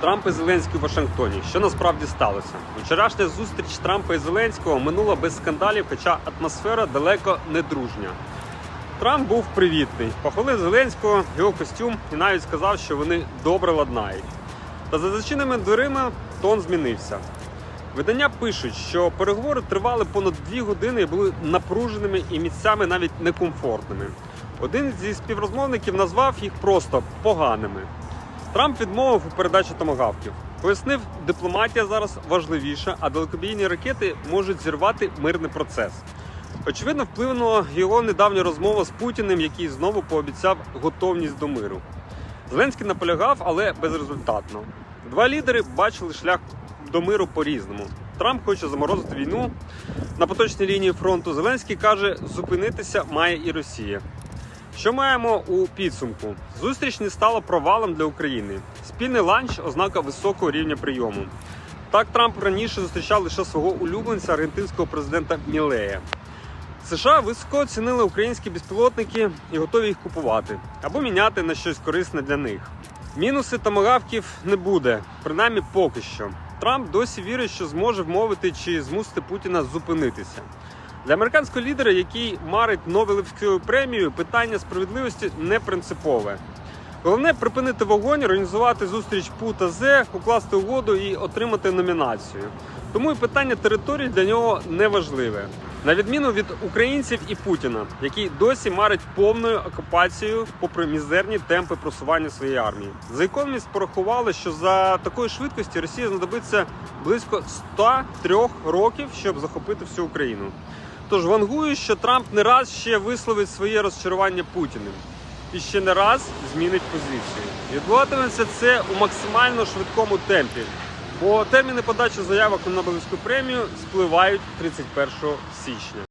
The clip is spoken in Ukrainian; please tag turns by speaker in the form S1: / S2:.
S1: Трамп і Зеленський у Вашингтоні. Що насправді сталося? Вчорашня зустріч Трампа і Зеленського минула без скандалів, хоча атмосфера далеко не дружня. Трамп був привітний, похвалив Зеленського, його костюм і навіть сказав, що вони добре ладнають. Та за зачиненими дверима тон змінився. Видання пишуть, що переговори тривали понад дві години і були напруженими і місцями навіть некомфортними. Один зі співрозмовників назвав їх просто поганими. Трамп відмовив у передачі томагавків. Пояснив, дипломатія зараз важливіша, а далекобійні ракети можуть зірвати мирний процес. Очевидно, вплинула його недавня розмова з Путіним, який знову пообіцяв готовність до миру. Зеленський наполягав, але безрезультатно. Два лідери бачили шлях до миру по-різному. Трамп хоче заморозити війну на поточній лінії фронту. Зеленський каже, зупинитися має і Росія. Що маємо у підсумку? Зустріч не стала провалом для України. Спільний ланч ознака високого рівня прийому. Так Трамп раніше зустрічав лише свого улюбленця аргентинського президента Мілея. США високо оцінили українські безпілотники і готові їх купувати або міняти на щось корисне для них. Мінуси томагавків не буде, принаймні поки що. Трамп досі вірить, що зможе вмовити чи змусити Путіна зупинитися. Для американського лідера, який марить Нобелівською премією, питання справедливості не принципове. Головне припинити вогонь, організувати зустріч ПУ та Зе, укласти угоду і отримати номінацію. Тому і питання території для нього не важливе. На відміну від українців і Путіна, який досі марить повною окупацією, попри мізерні темпи просування своєї армії. За Economist порахували, що за такої швидкості Росії знадобиться близько 103 років, щоб захопити всю Україну. Тож вангую, що Трамп не раз ще висловить своє розчарування Путіним і ще не раз змінить позицію. Відбуватиметься це у максимально швидкому темпі, бо терміни подачі заявок на Нобелівську премію спливають 31 січня.